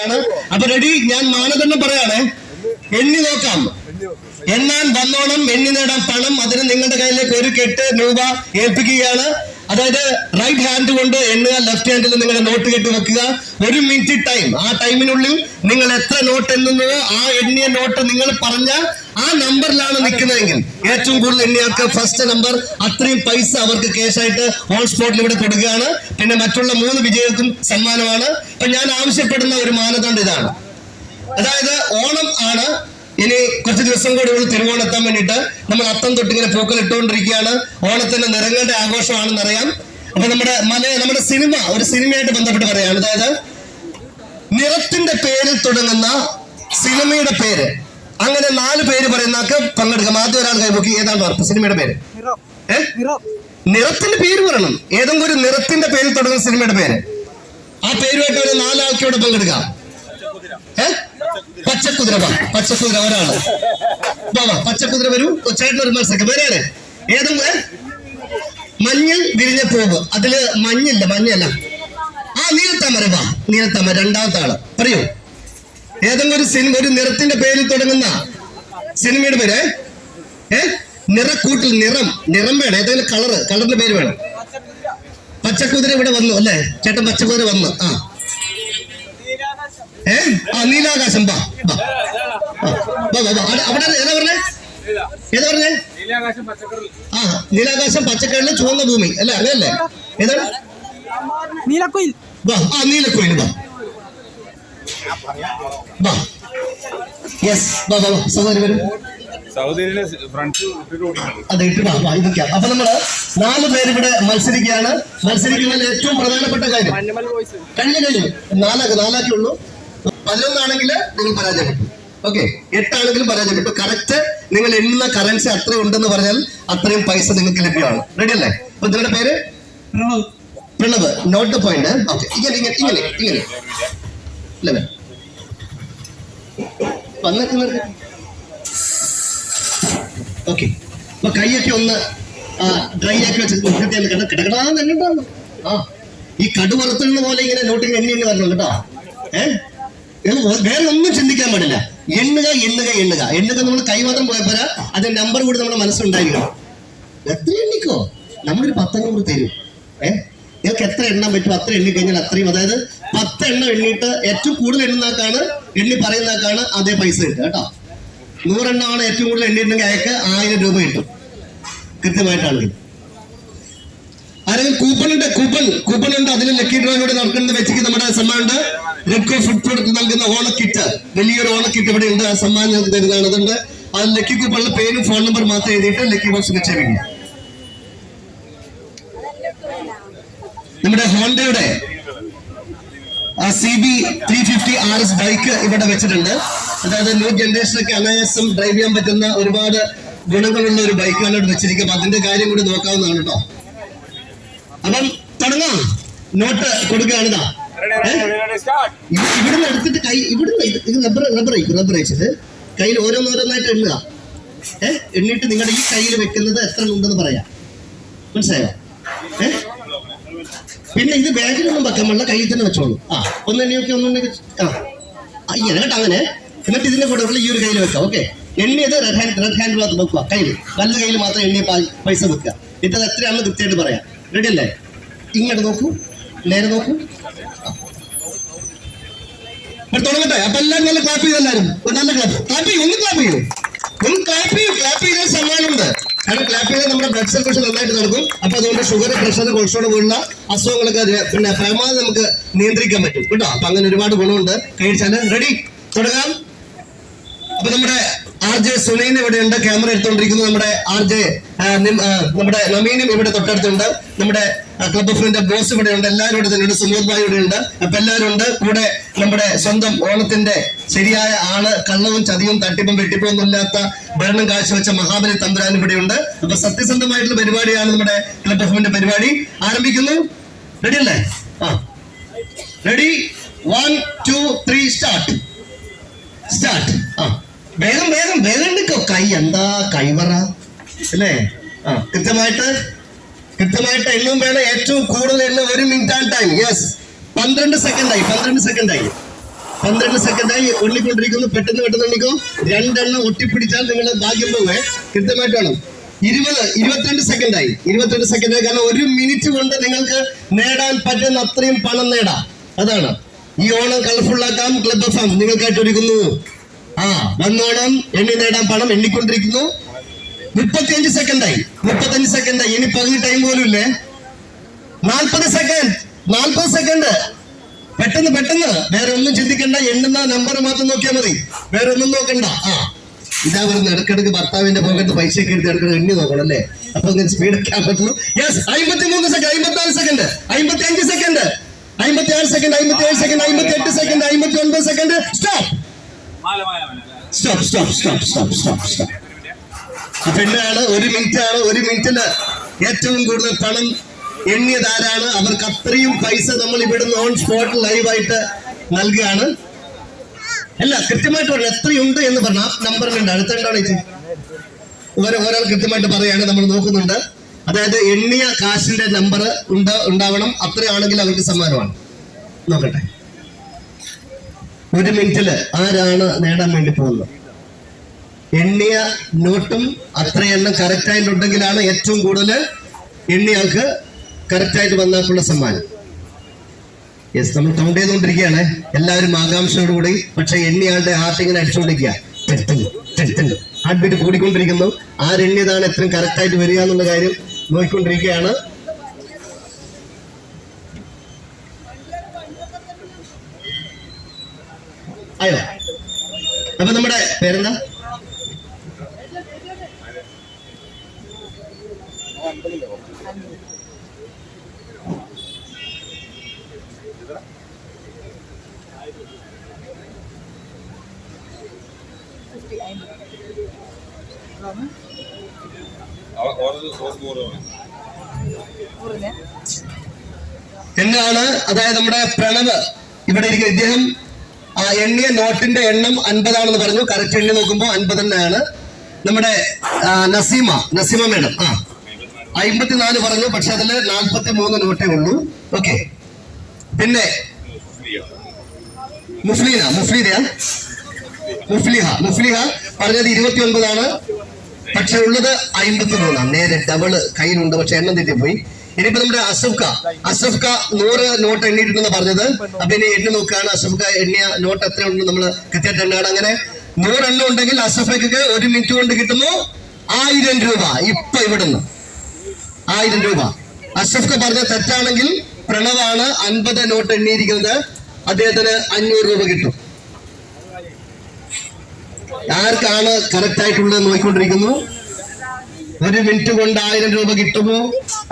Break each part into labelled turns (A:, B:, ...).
A: ാണ് അപ്പൊ റെഡി ഞാൻ മാനദണ്ഡം പറയാണ്. എണ്ണി നോക്കാം. എണ്ണാൻ വന്നോണം എണ്ണി നേടാൻ പണം. അതിന് നിങ്ങളുടെ കയ്യിലേക്ക് ഒരു കെട്ട് രൂപ ഏൽപ്പിക്കുകയാണ്. അതായത് റൈറ്റ് ഹാൻഡ് കൊണ്ട് എണ്ണുക ലെഫ്റ്റ് ഹാൻഡിൽ നിങ്ങളുടെ നോട്ട് കെട്ടി വെക്കുക. ഒരു മിനിറ്റ് ടൈം ആ ടൈമിനുള്ളിൽ നിങ്ങൾ എത്ര നോട്ട് എണ്ണുന്നുവോ ആ എണ്ണിയ നോട്ട് നിങ്ങൾ പറഞ്ഞ ആ നമ്പറിലാണ് നിൽക്കുന്നതെങ്കിൽ ഏറ്റവും കൂടുതൽ എണ്ണിയാൾക്ക് ഫസ്റ്റ് നമ്പർ അത്രയും പൈസ അവർക്ക് കേസായിട്ട് ഓൺ സ്പോട്ടിൽ ഇവിടെ കൊടുക്കുകയാണ്. പിന്നെ മറ്റുള്ള മൂന്ന് വിജയർക്കും സമ്മാനമാണ്. ഇപ്പൊ ഞാൻ ആവശ്യപ്പെടുന്ന ഒരു മാനദണ്ഡം ഇതാണ്. അതായത് ഓണം ആണ്. ഇനി കുറച്ച് ദിവസം കൂടി ഉള്ളു തിരുവോണെത്താൻ വേണ്ടിയിട്ട്. നമ്മൾ അത്തം തൊട്ട് ഇങ്ങനെ പൂക്കൾ ഇട്ടുകൊണ്ടിരിക്കുകയാണ് ഓണത്തിന്റെ നിറങ്ങളുടെ ആഘോഷമാണെന്ന് അറിയാം അപ്പൊ നമ്മുടെ മല നമ്മുടെ സിനിമ ഒരു സിനിമയായിട്ട് ബന്ധപ്പെട്ട് പറയാണ് അതായത് നിറത്തിന്റെ പേരിൽ തുടങ്ങുന്ന സിനിമയുടെ പേര്. അങ്ങനെ നാല് പേര് പറയുന്നക്ക് പങ്കെടുക്കാം. ആദ്യം ഒരാൾ കൈപൊക്കി ഏതാണ് ഉറപ്പ്. സിനിമയുടെ പേര്. നിറത്തിന്റെ പേര് പറയണം. ഏതെങ്കിലും ഒരു നിറത്തിന്റെ പേരിൽ തുടങ്ങുന്ന സിനിമയുടെ പേര്. ആ പേരുമായിട്ട് ഒരു നാലാൾക്ക് ഇവിടെ പങ്കെടുക്കാം. ഏ? പച്ചക്കുതിര. പച്ചക്കുതിര ഒരാൾ. വാ പച്ചക്കുതിര വരൂ. കൊച്ചായിട്ട് ഒരു മത്സരം. വരെയാണ് ഏതെങ്കിലും ഏ? മഞ്ഞൾ വിരിഞ്ഞ പൂവ്. അതിൽ മഞ്ഞില്ല മഞ്ഞല്ല. ആ നീലത്താമര വാ. നീലത്താമര രണ്ടാമത്തെ ആൾ. പറയൂ. ഏതെങ്കിലും ഒരു സിനിമ ഒരു നിറത്തിന്റെ പേരിൽ തുടങ്ങുന്ന സിനിമയുടെ പേര്? ഏ? നിറക്കൂട്ടിൽ നിറം. നിറം വേണം. ഏതെങ്കിലും കളറ് കളറിന്റെ പേര് വേണം. പച്ചക്കുതിര ഇവിടെ വന്നു അല്ലേ? ചേട്ടൻ പച്ചക്കുതിര വന്നു. ആ. ഏ? ആ നീലാകാശം. ബാ. അവിടെ- ഏതാ പറഞ്ഞേ? ഏതാ പറഞ്ഞേ? ആ നീലാകാശം പച്ചക്കടലിൽ ചുവന്ന ഭൂമി. അല്ലേ അങ്ങനല്ലേ ഏതാണ്
B: നീലക്കുയിൽ.
A: വാ ആ നീലക്കോയിൽ വാ വാ യെസ് ബാ. വാ വാ സഹോദരി വരും.
C: സൗദിയിലെ ഫ്രണ്ട്സ്
A: അത് ഇട്ട് അപ്പൊ നമ്മൾ നാല് പേര് ഇവിടെ മത്സരിക്കുകയാണ്. മത്സരിക്കുന്നതിൽ ഏറ്റവും പ്രധാനപ്പെട്ട കാര്യം. കഴിഞ്ഞു കഴിഞ്ഞു. നാലാക്ക് നാലാക്കി ഉള്ളൂ. പതിനൊന്നാണെങ്കിൽ നിങ്ങൾ പരാജയപ്പെട്ടു. ഓക്കെ. എട്ടാണെങ്കിലും പരാജയപ്പെട്ടു. കറക്റ്റ് നിങ്ങൾ എണ്ണുന്ന കറൻസി അത്രയും ഉണ്ടെന്ന് പറഞ്ഞാൽ അത്രയും പൈസ നിങ്ങൾക്ക് ലഭ്യമാണ്. റെഡി അല്ലേ? അപ്പൊ നിങ്ങളുടെ പേര്? പ്രണവ്. നോട്ട് പോയിന്റ് ഓക്കെ ഇങ്ങനെ ഇങ്ങനെ ഇങ്ങനെ ഇങ്ങനെ. അല്ലേ വന്നിട്ട് ഓക്കെ അപ്പൊ കൈയൊക്കെ ഒന്ന് ഡ്രൈ ആക്കി കണ്ട കിടക്കടാന്ന് തന്നെ ഉണ്ടാവും ആ. ഈ കടുവറുത്തുന്ന പോലെ ഇങ്ങനെ നോട്ടിൽ എണ്ണി എണ്ണി വരണം കേട്ടോ. ഏഹ് വേറെ ഒന്നും ചിന്തിക്കാൻ പാടില്ല. എണ്ണുക എണ്ണുക എണ്ണുക. എണ്ണുക നമ്മൾ കൈമാത്രം പോയപ്പോരാ അത് നമ്പർ കൂടി നമ്മുടെ മനസ്സുണ്ടായിരിക്കണം എത്ര എണ്ണിക്കോ? നമ്മളൊരു പത്തഞ്ഞൂറ് തരും. ഏഹ് നിങ്ങൾക്ക് എത്ര എണ്ണം പറ്റും? അത്ര എണ്ണി കഴിഞ്ഞാൽ അത്രയും. അതായത് പത്ത് എണ്ണം എണ്ണിയിട്ട് ഏറ്റവും കൂടുതൽ എണ്ണുന്നാക്കാണ് എണ്ണി പറയുന്നാക്കാണ് അതേ പൈസ കിട്ടുക കേട്ടോ. നൂറെണ്ണമാണ് ഏറ്റവും കൂടുതൽ എണ്ണിയിട്ടുണ്ടെങ്കിൽ അയാൾക്ക് ആയിരം രൂപ കിട്ടും. കൃത്യമായിട്ടാണ് ആരെങ്കിലും കൂപ്പൺ ഉണ്ട്? കൂപ്പൺ കൂപ്പൺ ഉണ്ട്. അതിൽ ലക്കി ഡ്രോയിലൂടെ നടക്കുന്നത് വെച്ചിക്ക് നമ്മുടെ സമ്മാനുണ്ട് റെഡ്കോ ഫുഡ് പ്രൊഡക്റ്റ് നൽകുന്ന ഓണക്കിറ്റ്. വലിയൊരു ഓണക്കിറ്റ് ഇവിടെ ഉണ്ട് ആ സമ്മാനം ഞങ്ങൾക്ക് തരുന്നതാണ്. അതുകൊണ്ട് ആ ലക്കി കൂപ്പണിലെ പേരും ഫോൺ നമ്പർ മാത്രം എഴുതിയിട്ട് ലക്കി ബോക്സ് നിക്ഷേപിക്കും നമ്മുടെ ഹോണ്ടയുടെ C B three fifty R S bike ഇവിടെ വെച്ചിട്ടുണ്ട്. അതായത് ന്യൂ ജനറേഷനൊക്കെ അനായാസം ഡ്രൈവ് ചെയ്യാൻ പറ്റുന്ന ഒരുപാട് ഗുണങ്ങളുള്ള ഒരു ബൈക്കാണ് ഇവിടെ വെച്ചിരിക്കുക അപ്പൊ അതിന്റെ കാര്യം കൂടി നോക്കാവുന്നതാണ് കേട്ടോ. അപ്പം തുടങ്ങാം. നോട്ട് കൊടുക്കുകയാണ് ഇതാ. ഏ? ഇത് ഇവിടുന്ന് എടുത്തിട്ട് കൈ ഇവിടുന്ന് ഇത് റബ്ബർ റബ്ബർ അയക്കും റബ്ബർ അയച്ചത് കയ്യിൽ ഓരോന്നോരോന്നായിട്ട് എണ്ണുക. ഏഹ് എണ്ണിട്ട് നിങ്ങളുടെ ഈ കയ്യിൽ വെക്കുന്നത് എത്ര ഉണ്ടെന്ന് പറയാം. മനസ്സിലായോ? ഏ? പിന്നെ ഇത് ബാഗിലൊന്നും വെക്കാൻ പാടില്ല കയ്യിൽ തന്നെ വെച്ചോളൂ. ആ ഒന്ന് എണ്ണിയൊക്കെ ഒന്നുണ്ടെങ്കിൽ ആ അയ്യ കേട്ടോ അങ്ങനെ എന്നിട്ട് ഇതിന്റെ കൂടെ ഈ ഒരു കയ്യിൽ വെക്കാം ഓക്കെ എണ്ണിയത് റെഡ് ഹാൻഡ് റെഡ് ഹാൻഡ് ഭാഗത്ത് വെക്കുക കയ്യിൽ. വല്ല കയ്യിൽ മാത്രം എണ്ണിയ പൈസ വെക്കുക. ഇത് എത്രയാണെന്ന് കൃത്യമായിട്ട് പറയാം. റെഡി അല്ലേ? ഇങ്ങോട്ട് നോക്കൂ നേരെ നോക്കൂ. തുടങ്ങട്ടെ. അപ്പൊ എല്ലാവരും നല്ല ക്ലാപ്പ് ചെയ്തു എല്ലാവരും. ഒരു നല്ല ക്ലാപ്പ് ക്ലാപ്പ് ഒന്ന് ക്ലാപ്പ് ചെയ്യും. ഒന്ന് ക്ലാപ്പ് ചെയ്യും ക്ലാപ്പ് ചെയ്താൽ സമ്മാനമുണ്ട്. കാരണം ക്ലാപ്പ് ചെയ്താൽ നമ്മുടെ ബ്ലഡ് സർക്കുലേഷൻ നന്നായിട്ട് നടക്കും. അപ്പൊ അതുകൊണ്ട് ഷുഗർ പ്രഷർ കൊളസ്ട്രോൾ പോലുള്ള അസുഖങ്ങളൊക്കെ പിന്നെ പരമാവധി നമുക്ക് നിയന്ത്രിക്കാൻ പറ്റും. കേട്ടോ? അപ്പൊ അങ്ങനെ ഒരുപാട് ഗുണമുണ്ട്. കഴിച്ചാൽ റെഡി തുടങ്ങാം. അപ്പൊ നമ്മുടെ ആർ ജെ സുനീൻ ഇവിടെ ഉണ്ട് ക്യാമറ എടുത്തുകൊണ്ടിരിക്കുന്നു നമ്മുടെ ആർ ജെ നമ്മുടെ നമീനും ഇവിടെ തൊട്ടടുത്തുണ്ട്. നമ്മുടെ ക്ലബ് ബോസ് ഇവിടെ ഉണ്ട് എല്ലാവരും ഇവിടെ തന്നെ ഉണ്ട് സുമോദ് ഭായ് ഇവിടെ ഉണ്ട്. അപ്പൊ എല്ലാവരും ഉണ്ട്. കൂടെ നമ്മുടെ സ്വന്തം ഓണത്തിന്റെ ശരിയായ ആൾ കള്ളവും ചതിയും തട്ടിപ്പും വെട്ടിപ്പും ഒന്നും ഇല്ലാത്ത ഭരണം കാഴ്ചവെച്ച മഹാബലി തമ്പുരാൻ ഇവിടെ ഉണ്ട് അപ്പൊ സത്യസന്ധമായിട്ടുള്ള പരിപാടിയാണ് നമ്മുടെ ക്ലബ് ഓഫ് പരിപാടി. ആരംഭിക്കുന്നു. റെഡി അല്ലേ? ആ. Ready one two three start start ആ. വേഗം വേഗം വേഗം എടുക്കോ. കൈ എന്താ? കൈവറ അല്ലേ? ആ. കൃത്യമായിട്ട് കൃത്യമായിട്ട് എണ്ണും വേണം. ഏറ്റവും കൂടുതൽ എണ്ണ ഒരു മിനിറ്റ് ആണ് ടൈം യെസ് പന്ത്രണ്ട് സെക്കൻഡ് ആയി പന്ത്രണ്ട് സെക്കൻഡ് ആയി പന്ത്രണ്ട് സെക്കൻഡായി എണ്ണിക്കൊണ്ടിരിക്കുന്നു. പെട്ടെന്ന് പെട്ടെന്ന് എണ്ണിക്കും. രണ്ടെണ്ണം ഒട്ടിപ്പിടിച്ചാൽ നിങ്ങൾ ഭാഗ്യം പോവേ. കൃത്യമായിട്ട് വേണം. ഇരുപത് ഇരുപത്തിരണ്ട് സെക്കൻഡായി. ഇരുപത്തിരണ്ട് സെക്കൻഡായി. കാരണം ഒരു മിനിറ്റ് കൊണ്ട് നിങ്ങൾക്ക് നേടാൻ പറ്റുന്ന അത്രയും പണം നേടാം. അതാണ്. ഈ ഓണം കളർഫുൾ ആക്കാം. ക്ലബ് എം നിങ്ങൾക്കായിട്ട് ഒരുക്കുന്നു. ആ വന്നോണം. എണ്ണി നേടാൻ പണം. എണ്ണിക്കൊണ്ടിരിക്കുന്നു. മുപ്പത്തിയഞ്ച് സെക്കൻഡായി മുപ്പത്തഞ്ച് സെക്കൻഡായി ഇനി പകുതി ടൈം പോലും ഇല്ലേ? നാൽപ്പത് സെക്കൻഡ് നാൽപ്പത് സെക്കൻഡ് പെട്ടെന്ന് പെട്ടെന്ന്. വേറെ ഒന്നും ചിന്തിക്കണ്ട. എണ്ണുന്ന നമ്പർ മാത്രം നോക്കിയാൽ മതി. വേറെ ഒന്നും നോക്കണ്ട. ആ. ഇതാ വരുന്ന. ഇടക്കിടക്ക് ഭർത്താവിന്റെ പോക്കറ്റ് പൈസ ഒക്കെ എടുത്ത് ഇടക്കിടക്ക് എണ്ണി നോക്കണം അല്ലേ? അപ്പൊ സ്പീഡ് ഒക്കെ പറ്റുള്ളൂ. യെസ് അമ്പത്തി മൂന്ന് സെക്കൻഡ് അമ്പത്തി ആറ് സെക്കൻഡ് അമ്പത്തി അഞ്ച് സെക്കൻഡ് അമ്പത്തി ആറ് സെക്കൻഡ് അമ്പത്തി ഏഴ് സെക്കൻഡ് അമ്പത്തി എട്ട് സെക്കൻഡ് അമ്പത്തി ഒൻപത് second stop stop stop stop stop stop stop പിന്നെയാണ് ഒരു മിനിറ്റ് ആണ് ഒരു മിനിറ്റിൽ ഏറ്റവും കൂടുതൽ പണം എണ്ണിയതാരാണ് അവർക്ക് അത്രയും പൈസ നമ്മൾ ഇവിടുന്ന് ഓൺ സ്പോട്ട് ലൈവായിട്ട് നൽകുകയാണ്. അല്ല കൃത്യമായിട്ട് പറഞ്ഞു എത്രയുണ്ട് എന്ന് പറഞ്ഞ നമ്പറിലുണ്ട് അടുത്തുണ്ടാണ് ചേച്ചി? ഓരോ ഒരാൾ കൃത്യമായിട്ട് പറയാണ് നമ്മൾ നോക്കുന്നുണ്ട്. അതായത് എണ്ണിയ കാശിന്റെ നമ്പർ ഉണ്ട് ഉണ്ടാവണം. അത്രയാണെങ്കിൽ അവർക്ക് സമ്മാനമാണ്. നോക്കട്ടെ. ഒരു മിനിറ്റിൽ ആരാണ് നേടാൻ വേണ്ടി പോകുന്നത്? എണ്ണിയ നോട്ടും അത്ര എണ്ണം കറക്റ്റായിട്ടുണ്ടെങ്കിലാണ് ഏറ്റവും കൂടുതൽ എണ്ണിയാൾക്ക് കറക്റ്റായിട്ട് വന്നാൽക്കുള്ള സമ്മാനം. യെസ് നമ്മൾ കൗണ്ട് ചെയ്തുകൊണ്ടിരിക്കുകയാണ്. എല്ലാവരും ആകാംക്ഷയോടുകൂടി പക്ഷെ എണ്ണിയാളുടെ ഹാർട്ട് ഇങ്ങനെ അടിച്ചുകൊണ്ടിരിക്കുക. Heart beat കൂടിക്കൊണ്ടിരിക്കുന്നു. ആരെണ്ണിയതാണ് എത്രയും കറക്റ്റായിട്ട് വരിക എന്നുള്ള കാര്യം നോക്കിക്കൊണ്ടിരിക്കുകയാണ്. അയ്യോ. അപ്പൊ നമ്മുടെ പേരെന്താ? എന്നാണ് അതായത് നമ്മുടെ പ്രണവ് ഇവിടെ ഇരിക്കുന്ന ഇദ്ദേഹം എണ്ണിയ നോട്ടിന്റെ എണ്ണം അൻപതാണെന്ന് പറഞ്ഞു. കറക്റ്റ് എണ്ണി നോക്കുമ്പോൾ അൻപത് തന്നെയാണ്. നമ്മുടെ നസീമ നസീമ മേഡം. ആ അമ്പത്തിനാല് പറഞ്ഞു പക്ഷെ അതിൽ നാൽപ്പത്തി മൂന്ന് നോട്ടേ ഉള്ളൂ. ഓക്കെ. പിന്നെ മുഫ്ലീന മുഫ്ലീന മുഫ്ലിഹ മുഫ്ലിഹ പറഞ്ഞത് ഇരുപത്തി ഒൻപതാണ് പക്ഷെ ഉള്ളത് അമ്പത്തി മൂന്നാണ്. നേരെ ഡബിൾ കയ്യിലുണ്ട്. പക്ഷെ എണ്ണം തെറ്റിപ്പോയി ഇനിയിപ്പോ നമ്മുടെ അസഫ്ക. അസഫ്ക നൂറ് നോട്ട് എണ്ണിയിട്ടുണ്ടെന്ന് പറഞ്ഞത്. അപ്പൊ ഇനി എണ്ണി നോക്കുകയാണ് അസഫ്ക എണ്ണിയ നോട്ട് എത്ര ഉണ്ടെന്ന് നമ്മൾ കൃത്യമായിട്ട് എണ്ണാണ് അങ്ങനെ നൂറെണ്ണം ഉണ്ടെങ്കിൽ അസഫയ്ക്ക് ഒരു മിനിറ്റ് കൊണ്ട് കിട്ടുന്നു. ആയിരം രൂപ. ഇപ്പൊ ഇവിടുന്ന്. ആയിരം രൂപ. അസഫ്ക പറഞ്ഞ തെറ്റാണെങ്കിൽ പ്രണവാണ് അൻപത് നോട്ട് എണ്ണിയിരിക്കുന്നത്. അദ്ദേഹത്തിന് അഞ്ഞൂറ് രൂപ കിട്ടും. ആർക്കാണ് കറക്റ്റ് ആയിട്ടുള്ളത് നോക്കിക്കൊണ്ടിരിക്കുന്നു? ഒരു മിനിറ്റ് കൊണ്ട് ആയിരം രൂപ കിട്ടുമോ?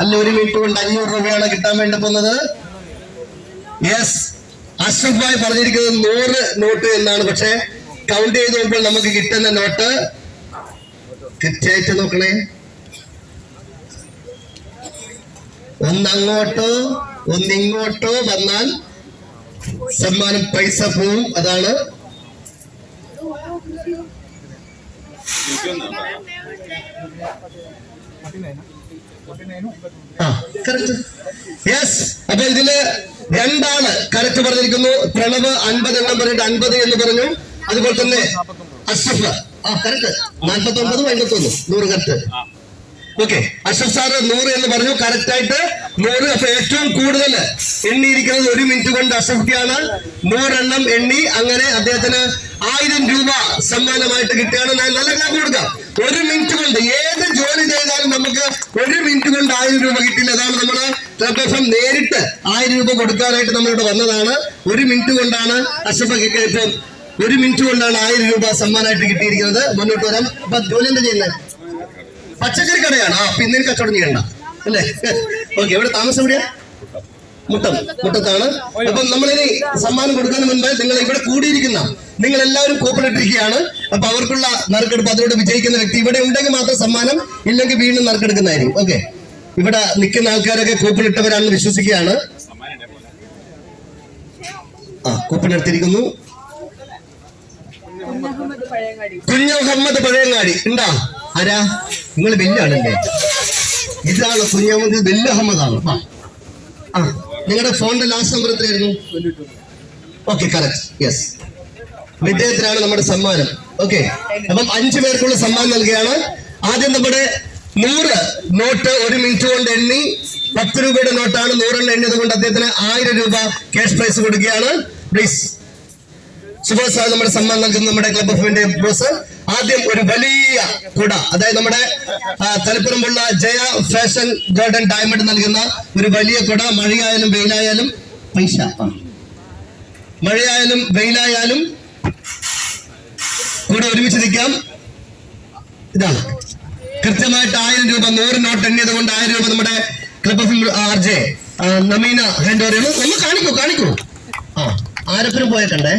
A: അല്ല ഒരു മിനിറ്റ് കൊണ്ട് അഞ്ഞൂറ് രൂപയാണ് കിട്ടാൻ വേണ്ടി പോകുന്നത്. യെസ് അഷ്റഫ് ഭായ് പറഞ്ഞിരിക്കുന്നത് നൂറ് നോട്ട് എന്നാണ്. പക്ഷെ കൗണ്ട് ചെയ്ത് നോക്കുമ്പോൾ നമുക്ക് കിട്ടുന്ന നോട്ട് കൃത്യമായിട്ട് നോക്കണേ. ഒന്നങ്ങോട്ടോ ഒന്നിങ്ങോട്ടോ വന്നാൽ സമ്മാനം പൈസ പോവും. അതാണ് യെസ് അപ്പൊ ഇതിൽ രണ്ടാണ് കറക്റ്റ് പറഞ്ഞിരിക്കുന്നു. പ്രണവ് അൻപത് എണ്ണം പറഞ്ഞിട്ട് അൻപത് എന്ന് പറഞ്ഞു. അതുപോലെ തന്നെ അഷഫ് ആ കറക്റ്റ് നാൽപ്പത്തി ഒമ്പതും അൻപത്തി ഒന്ന് നൂറ് കറക്റ്റ് ഓക്കെ അഷഫ് സാറ് നൂറ് എന്ന് പറഞ്ഞു. കറക്റ്റ് ആയിട്ട് നൂറ്. അപ്പൊ ഏറ്റവും കൂടുതൽ എണ്ണിയിരിക്കുന്നത് ഒരു മിനിറ്റ് കൊണ്ട് അഷഫ്റ്റിയാണ് നൂറെണ്ണം എണ്ണി അങ്ങനെ അദ്ദേഹത്തിന് ആയിരം രൂപ സമ്മാനമായിട്ട് കിട്ടുകയാണ്. നല്ല ക്ലാപ്പ് കൊടുക്കാം. ഒരു മിനിറ്റ് കൊണ്ട് ഏത് ജോലി ചെയ്താലും നമുക്ക് ഒരു മിനിറ്റ് കൊണ്ട് ആയിരം രൂപ കിട്ടില്ല. അതാണ് നമ്മൾ ക്ലബ് എഫ് നേരിട്ട് ആയിരം രൂപ കൊടുക്കാനായിട്ട് നമ്മളിവിടെ വന്നതാണ്. ഒരു മിനിറ്റ് കൊണ്ടാണ് അഷ്റഫൊക്കെ ഇപ്പം ഒരു മിനിറ്റ് കൊണ്ടാണ് ആയിരം രൂപ സമ്മാനമായിട്ട് കിട്ടിയിരിക്കുന്നത്. മുന്നോട്ട് വരാം. അപ്പൊ ജോലി എന്താ ചെയ്യുന്നത് പച്ചക്കറി കടയാണ്. ആ പിന്നെ കച്ചവടം ചെയ്യണ്ട. അല്ലേ? ഓക്കെ ഇവിടെ താമസം എവിടെയാ? മുട്ടം മുട്ടത്താണ് അപ്പം നമ്മളിനി സമ്മാനം കൊടുക്കുന്നതിന് മുൻപ് നിങ്ങൾ ഇവിടെ കൂടിയിരിക്കുന്ന നിങ്ങൾ എല്ലാവരും കൂപ്പിലിട്ടിരിക്കുകയാണ്. അപ്പൊ അവർക്കുള്ള നറുക്കെടുപ്പ് അതിലൂടെ വിജയിക്കുന്ന വ്യക്തി ഇവിടെ ഉണ്ടെങ്കിൽ മാത്രം സമ്മാനം ഇല്ലെങ്കിൽ വീണ്ടും നറുക്കെടുക്കുന്നതായിരിക്കും. ഓക്കെ. ഇവിടെ നിൽക്കുന്ന ആൾക്കാരൊക്കെ കൂപ്പിലിട്ടവരാണെന്ന് വിശ്വസിക്കുകയാണ്. ആ കൂപ്പിലെടുത്തിരിക്കുന്നു. കുഞ്ഞഹമ്മദ് പഴയങ്ങാടി. ഉണ്ടാ? ആരാ? നിങ്ങൾ വലിയ ആളല്ലേ ഇതാണ് കുഞ്ഞഹമ്മദ് വലിയ അഹമ്മദാണ് ആ. നിങ്ങളുടെ ഫോണിന്റെ ലാസ്റ്റ് നമ്പർ എത്രയായിരുന്നു? ഓക്കെ കറക്റ്റ് യെസ് വിജയത്തിനാണ് നമ്മുടെ സമ്മാനം. ഓക്കെ അപ്പം അഞ്ചു പേർക്കുള്ള സമ്മാനം നൽകുകയാണ്. ആദ്യം നമ്മുടെ നൂറ് നോട്ട് ഒരു മിനിറ്റ് കൊണ്ട് എണ്ണി പത്ത് രൂപയുടെ നോട്ടാണ് നൂറെണ്ണം എണ്ണിയത് കൊണ്ട് അദ്ദേഹത്തിന് ആയിരം രൂപ ക്യാഷ് പ്രൈസ് കൊടുക്കുകയാണ്. പ്ലീസ് സുഭാഷ് നമ്മുടെ സമ്മാനം നൽകുന്ന നമ്മുടെ ക്ലബ് ഓഫിന്റെ ബോസ് ആദ്യം ഒരു വലിയ കുട അതായത് നമ്മുടെ തലപ്പുറമുള്ള ജയ ഫാഷൻ ഗാർഡൻ ഡയമണ്ട് നൽകുന്ന ഒരു വലിയ കുട. മഴയായാലും വെയിലായാലും പൈസ. മഴയായാലും വെയിലായാലും കൂടെ ഒരുമിച്ച് നിൽക്കാം. ഇതാണ്. കൃത്യമായിട്ട് ആയിരം രൂപ നൂറ് നോട്ട് എണ്ണിയത് കൊണ്ട് ആയിരം രൂപ നമ്മുടെ club of R J Nameena hand over ഒന്ന് കാണിക്കൂ കാണിക്കൂ. ആ ആരപ്പനും പോയേക്കണ്ടേ?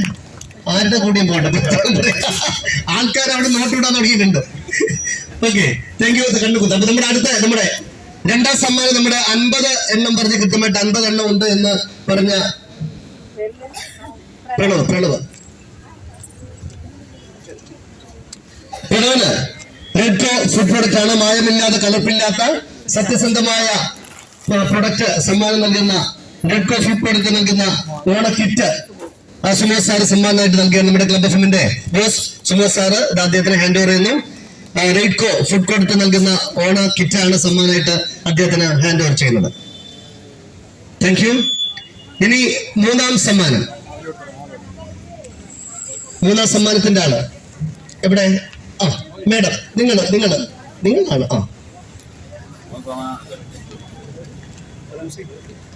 A: ആരുടെ കൂടിയും പോകട്ടെ ആൾക്കാർ അവിടെ നോട്ടിടാൻ തുടങ്ങിയിട്ടുണ്ട് ഓക്കെ താങ്ക് യു കണ്ടുകൂത്ത അപ്പൊ നമ്മുടെ അടുത്ത നമ്മുടെ രണ്ടാം സമ്മാനം നമ്മുടെ അൻപത് എണ്ണം പറഞ്ഞ് കൃത്യമായിട്ട് അൻപത് എണ്ണം ഉണ്ട് എന്ന് പറഞ്ഞ പ്രണവ് പ്രണവ്. പ്രണവന് റെഡ്കോ ഫുഡ് പ്രൊഡക്റ്റ് ആണ് മായമില്ലാത്ത കലർപ്പില്ലാത്ത സത്യസന്ധമായ പ്രൊഡക്റ്റ് സമ്മാനം നൽകുന്ന റെഡ്കോ ഫുഡ് പ്രൊഡക്റ്റ് നൽകുന്ന ഓണ കിറ്റ് ആ സുമോസ് സാറ് സമ്മാനമായിട്ട് നൽകിയാണ് നമ്മുടെ ക്ലബ് എഫ് എമ്മിന്റെ ബോസ് സുമോസ് സാറ് അദ്ദേഹത്തിന് ഹാൻഡ് ഓവർ ചെയ്യുന്നു. റെയ്ഡ്കോ ഫുഡ് കോർട്ട് നൽകുന്ന ഓണ കിറ്റ് ആണ് സമ്മാനമായിട്ട് അദ്ദേഹത്തിന് ഹാൻഡ് ഓവർ ചെയ്യുന്നത്. താങ്ക് യു ഇനി മൂന്നാം സമ്മാനം. മൂന്നാം സമ്മാനത്തിന്റെ ആൾ. എവിടെ? ആ മേഡം നിങ്ങൾ നിങ്ങൾ നിങ്ങളാണ്. ആ.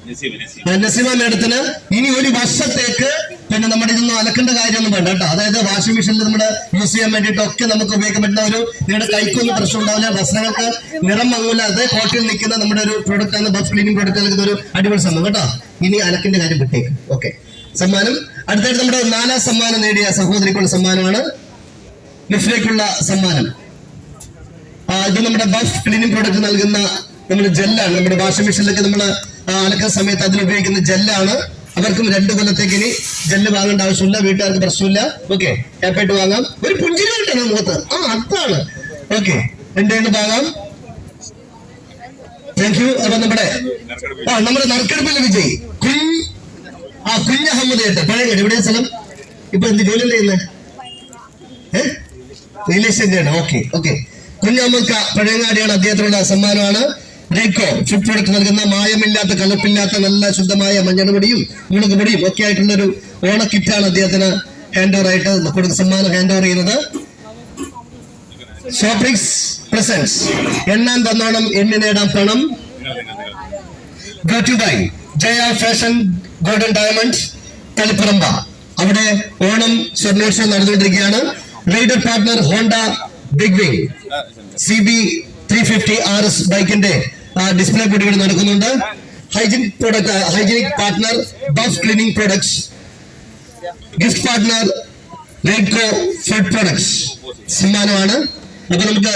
C: നസീബ്
A: മേഡത്തിന് ഇനി ഒരു വർഷത്തേക്ക് പിന്നെ നമ്മുടെ ഇതൊന്നും അലക്കേണ്ട കാര്യമൊന്നും വേണ്ട കേട്ടോ. അതായത് വാഷിംഗ് മെഷീനിൽ നമ്മുടെ യൂസ് ചെയ്യാൻ വേണ്ടിയിട്ട് ഒക്കെ നമുക്ക് ഉപയോഗിക്കാൻ പറ്റുന്ന ഒരു നിങ്ങളുടെ കൈക്കൊന്നും പ്രശ്നം ഉണ്ടാവില്ല. വസ്ത്രങ്ങൾക്ക് നിറം മങ്ങൂല. അതേ കോട്ടിൽ നിൽക്കുന്ന നമ്മുടെ ഒരു പ്രോഡക്റ്റ് ആണ് ബസ് ക്ലീനിങ് പ്രോഡക്റ്റ് നൽകുന്ന ഒരു അടിപൊളി സംഭവം കേട്ടോ. ഇനി അലക്കിന്റെ കാര്യം വിട്ടേക്ക്. ഓക്കെ സമ്മാനം. അടുത്തായിട്ട് നമ്മുടെ നാലാം സമ്മാനം നേടിയ സഹോദരിക്കുള്ള സമ്മാനമാണ്. ലിഫ്റ്റിലേക്കുള്ള സമ്മാനം. ഇത് നമ്മുടെ ബസ് ക്ലീനിങ് പ്രോഡക്റ്റ് നൽകുന്ന നമ്മുടെ ജെല്ലാണ് നമ്മുടെ വാഷിംഗ് മെഷീനിലൊക്കെ നമ്മൾ അലക്കുന്ന സമയത്ത് അതിനുപയോഗിക്കുന്ന ജെല്ലാണ്. അവർക്കും രണ്ട് കൊല്ലത്തേക്ക് ഇനി ജെല്ല് വാങ്ങേണ്ട ആവശ്യമില്ല വീട്ടുകാർക്ക് പ്രശ്നമില്ല. ഓക്കെ ഹാപ്പായിട്ട് വാങ്ങാം. ഒരു പുഞ്ചിരി കിട്ടണം മുഖത്ത്. ആ അതാണ്. ഓക്കെ രണ്ട് വാങ്ങാം. താങ്ക് യു അപ്പൊ നമ്മുടെ ആ നമ്മുടെ നറുക്കെടുപ്പിലെ വിജയ്. കുഞ്ഞ് ആ കുഞ്ഞ് അഹമ്മദ് ഏട്ട് പഴയ എവിടെയാ സ്ഥലം? ഇപ്പൊ എന്ത് ജോലി ചെയ്യുന്നത് ഏഹ് റിലേഷന്റെ ഓക്കെ ഓക്കെ. കുഞ്ഞമ്മക്ക പഴയങ്ങാടിയാണ് അദ്ദേഹത്തിനുള്ള സമ്മാനമാണ്. റേക്കോ പ്രൊഡക്റ്റ് നൽകുന്ന മായമില്ലാത്ത കലപ്പില്ലാത്ത നല്ല ശുദ്ധമായ മഞ്ഞൾപൊടിയും മുളക് പൊടിയും ഒക്കെ ആയിട്ടുള്ള ഒരു ഓണ കിറ്റാണ് അദ്ദേഹത്തിന് ഹാൻഡ് ഓവർ ആയിട്ട് കൊടുക്കുന്ന സമ്മാനം ഹാൻഡ് ഓവർ ചെയ്യുന്നത്. പ്രസൻസ് എണ്ണാൻ തന്നോണം എണ്ണി നേടാൻ പണം. Go to buy Jaya fashion golden diamond Thaliparamba. അവിടെ ഓണം സ്വർണോത്സവം നടന്നുകൊണ്ടിരിക്കുകയാണ്. Rider partner Honda big wing C B three fifty R S ബൈക്കിന്റെ ഡിസ്പ്ലേ പൊടികൾ നടക്കുന്നുണ്ട്. Hygienic product hygienic partner buff cleaning products gift partner Redco food products സമ്മാനമാണ്. അപ്പൊ നമുക്ക്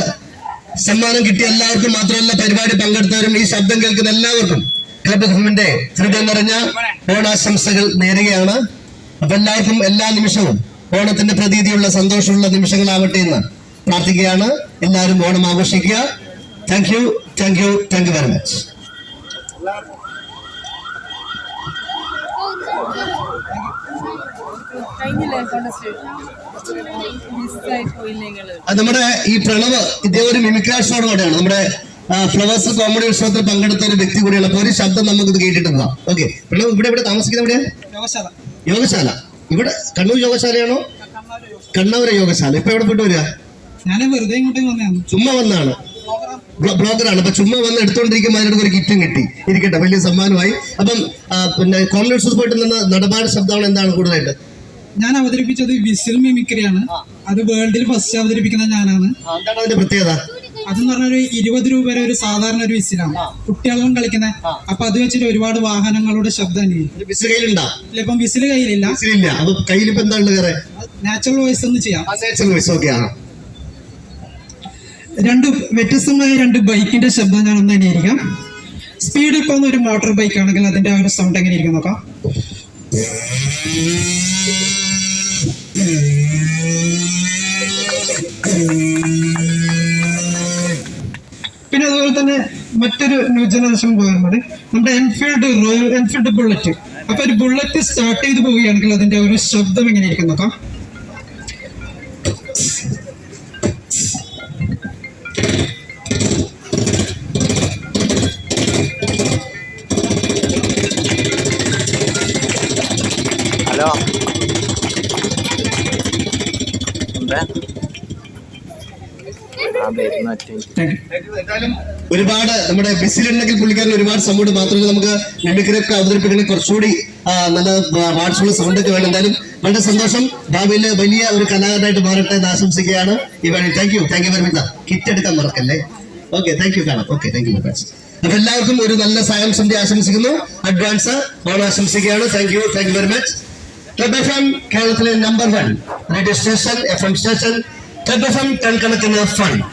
A: സമ്മാനം കിട്ടിയ എല്ലാവർക്കും മാത്രമല്ല പരിപാടി പങ്കെടുത്തവരും ഈ ശബ്ദം കേൾക്കുന്ന എല്ലാവർക്കും ക്ലബ് ഹമ്മിന്റെ ഹൃദയം നിറഞ്ഞ ഓണാശംസകൾ നേരുകയാണ്. അപ്പൊ എല്ലാവർക്കും എല്ലാ നിമിഷവും ഓണത്തിന്റെ പ്രതീതിയുള്ള സന്തോഷമുള്ള നിമിഷങ്ങളാവട്ടെ എന്ന് പ്രാർത്ഥിക്കുകയാണ്. എല്ലാവരും ഓണം ആഘോഷിക്കുക. Thank thank you thank you very much നമ്മുടെ ഈ പ്രണവ് ഇതേ ഒരു മിമിക്രാഷനോട് കൂടെയാണ്. നമ്മുടെ ഫ്ലവേഴ്സ് കോമഡി ഉത്സവത്തിൽ പങ്കെടുത്ത ഒരു വ്യക്തി കൂടിയാണ്. അപ്പൊ ഒരു ശബ്ദം നമുക്ക് ഇത് കേട്ടിട്ടുണ്ടോ ഓക്കെ പ്രണവ് ഇവിടെ ഇവിടെ താമസിക്കുന്നത് എവിടെയാ
B: യോഗശാല.
A: യോഗശാല. ഇവിടെ കണ്ണൂർ യോഗശാലയാണോ? കണ്ണൂർ യോഗശാല. ഇപ്പൊ എവിടെ പോയിട്ട് വരിക?
B: ഞാൻ വെറുതെ ഇങ്ങോട്ടേക്ക് വന്നതാണ്.
A: ചുമ്മാ വന്നാണ് ബ്ലോഗറാണ് അപ്പൊ ചുമ്മാ വന്ന് എടുത്തോണ്ടിരിക്കുമ്പോൾ അതിനോട് ഒരു കിറ്റും കിട്ടി. ഇരിക്കട്ടെ വലിയ സമ്മാനമായി. അപ്പം പിന്നെ കോൺഗ്രസ് പോയിട്ട് നിന്ന് നടപാട് ശബ്ദമാണ് എന്താണ് കൂടുതലായിട്ട്?
B: ഞാൻ അവതരിപ്പിച്ചത് വിസിൽ മിമിക്രിയാണ്. അത് വേൾഡിൽ ഫസ്റ്റ് അവതരിപ്പിക്കുന്ന ഞാനാണ്.
A: എന്താണ് അതിന്റെ പ്രത്യേകത?
B: അതെന്ന് പറഞ്ഞ ഒരു ഇരുപത് രൂപ വരെ ഒരു സാധാരണ ഒരു വിസിലാണ്. കുട്ടികളും കളിക്കുന്ന. അപ്പൊ അത് വെച്ചിട്ട് ഒരുപാട് വാഹനങ്ങളുടെ ശബ്ദം അനുഭവിക്കും ഇപ്പം വിസിൽ കയ്യിലില്ല. നാച്ചുറൽ വോയിസ് ഒന്ന് ചെയ്യാം. രണ്ട് വ്യത്യസ്തമായ രണ്ട് ബൈക്കിന്റെ ശബ്ദം ഞാൻ ഒന്ന് ഇരിക്കാം സ്പീഡ് ഇപ്പൊ ഒരു മോട്ടോർ ബൈക്ക് ആണെങ്കിൽ അതിന്റെ ആ ഒരു സൗണ്ട് എങ്ങനെ ഇരിക്കും നോക്കാം. പിന്നെ അതുപോലെ തന്നെ മറ്റൊരു ന്യൂ ജനറേഷൻ പോകുന്നത് നമ്മുടെ എൻഫീൽഡ് റോയൽ എൻഫീൽഡ് ബുള്ളറ്റ് അപ്പൊ ഒരു ബുള്ളറ്റ് സ്റ്റാർട്ട് ചെയ്ത് പോവുകയാണെങ്കിൽ അതിന്റെ ഒരു ശബ്ദം എങ്ങനെ നോക്കാം.
A: ഒരുപാട് നമ്മുടെ ബിസിലുണ്ടെങ്കിൽ പുള്ളിക്കാരൻ ഒരുപാട് സൗണ്ട് മാത്രമല്ല നമുക്ക് മിമിക്രിയൊക്കെ അവതരിപ്പിക്കണം കുറച്ചുകൂടി നല്ല വാട്സുള്ള സൗണ്ട് ഒക്കെ വേണം. എന്തായാലും വളരെ സന്തോഷം. ഭാവിയിൽ വലിയ ഒരു കലാകാരനായിട്ട് മാറട്ടെ എന്ന് ആശംസിക്കുകയാണ്. ഈ വേണ്ടി thank you thank you very kit എടുക്കാൻ മറക്കല്ലേ? ഓക്കെ താങ്ക് യു കാണാം. ഓക്കെ താങ്ക് യു അപ്പൊ എല്ലാവർക്കും ഒരു നല്ല സായം സന്ധ്യ ആശംസിക്കുന്നു. അഡ്വാൻസ് ഓണം ആശംസിക്കുകയാണ്. Thank you thank you very much club F M കേരളത്തിലെ number one radio station F M station club F M കണക്കിന് ഫണ്ട്